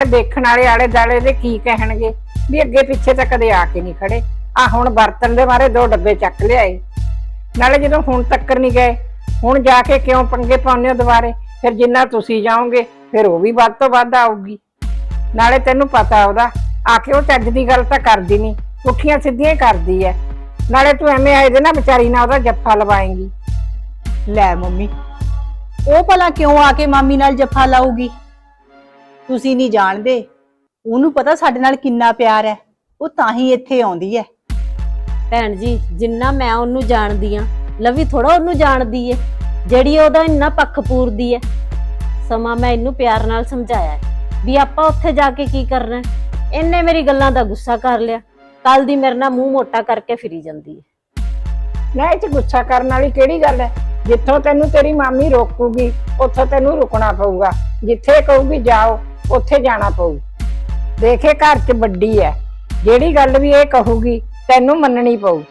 ਦੇਖਣ ਵਾਲੇ ਆਲੇ ਦਾਲੇ ਦੇ ਕੀ ਕਹਿਣਗੇ? ਵੀ ਅੱਗੇ ਪਿੱਛੇ ਤਾਂ ਕਦੇ ਆ ਕੇ ਨਹੀਂ ਖੜੇ। ਆ ਹੁਣ ਬਰਤਨ ਦੇ ਮਾਰੇ ਦੋ ਡੱਬੇ ਚੱਕ ਲਿਆਏ। ਨਾਲੇ ਜਦੋਂ ਹੁਣ ਤੱਕ ਨਹੀਂ ਗਏ, ਹੁਣ ਜਾ ਕੇ ਕਿਉਂ ਪੰਗੇ ਪਾਉਂਦੇ ਹੋ ਦੁਬਾਰੇ? ਫਿਰ ਜਿੰਨਾ ਤੁਸੀਂ ਜਾਓਗੇ, ਫਿਰ ਉਹ ਵੀ ਵੱਧ ਤੋਂ ਵੱਧ ਆਊਗੀ। ਨਾਲੇ ਤੈਨੂੰ ਪਤਾ ਉਹਦਾ, ਆ ਕੇ ਉਹ ਚੱਜ ਦੀ ਗੱਲ ਤਾਂ ਕਰਦੀ ਨਹੀਂ ਪੁੱਠੀਆਂ ਸਿੱਧੀਆਂ ਹੀ ਕਰਦੀ ਐ। ਨਾਲੇ ਤੂੰ ਐਵੇਂ ਆਏ ਦੇ ਨਾ ਵਿਚਾਰੀ ਨਾਲ ਉਹਦਾ ਜੱਫਾ ਲਵਾਏਂਗੀ। ਲੈ ਮੰਮੀ, ਉਹ ਭਲਾ ਕਿਉਂ ਆ ਕੇ ਮਾਮੀ ਨਾਲ ਜੱਫਾ ਲਾਊਗੀ? ਤੁਸੀਂ ਨਹੀਂ ਜਾਣਦੇ। ਉਹਨੂੰ ਪਤਾ ਸਾਡੇ ਨਾਲ ਕਿੰਨਾ ਪਿਆਰ ਹੈ। ਉਹ ਤਾਂ ਹੀ ਇੱਥੇ ਆਉਂਦੀ ਹੈ। ਭੈਣ ਜੀ ਜਿੰਨਾ ਮੈਂ ਉਹਨੂੰ ਜਾਣਦੀ ਆ ਲਵੀ ਥੋੜਾ ਉਹਨੂੰ ਜਾਣਦੀ ਏ। ਜਿਹੜੀ ਉਹਦਾ ਇੰਨਾ ਪੱਖ ਪੂਰਦੀ ਏ। ਸਮਾਂ ਮੈਂ ਇਹਨੂੰ ਪਿਆਰ ਨਾਲ ਸਮਝਾਇਆ ਹੈ ਵੀ ਆਪਾਂ ਉੱਥੇ ਜਾ ਕੇ ਕੀ ਕਰਨਾ ਹੈ। ਇਹਨੇ ਮੇਰੀ ਗੱਲਾਂ ਦਾ ਗੁੱਸਾ ਕਰ ਲਿਆ। ਕੱਲ ਦੀ ਮੇਰੇ ਨਾਲ ਮੂੰਹ ਮੋਟਾ ਕਰਕੇ ਫਿਰੀ ਜਾਂਦੀ ਏ। ਨਾ ਇਹ ਚ ਗੁੱਸਾ ਕਰਨ ਵਾਲੀ ਕਿਹੜੀ ਗੱਲ ਹੈ? ਜਿੱਥੋਂ ਤੈਨੂੰ ਤੇਰੀ ਮਾਮੀ ਰੋਕੂਗੀ ਉੱਥੋਂ ਤੈਨੂੰ ਰੁਕਣਾ ਪਊਗਾ। ਜਿੱਥੇ ਕਹੂਗੀ ਜਾਓ। ਉੱਥੇ ਜਾਣਾ ਪਊ। ਦੇਖੇ ਘਰ 'ਚ ਵੱਡੀ ਹੈ ਜਿਹੜੀ ਗੱਲ ਵੀ ਇਹ ਕਹੂਗੀ, ਤੈਨੂੰ ਮੰਨਣੀ ਪਊ।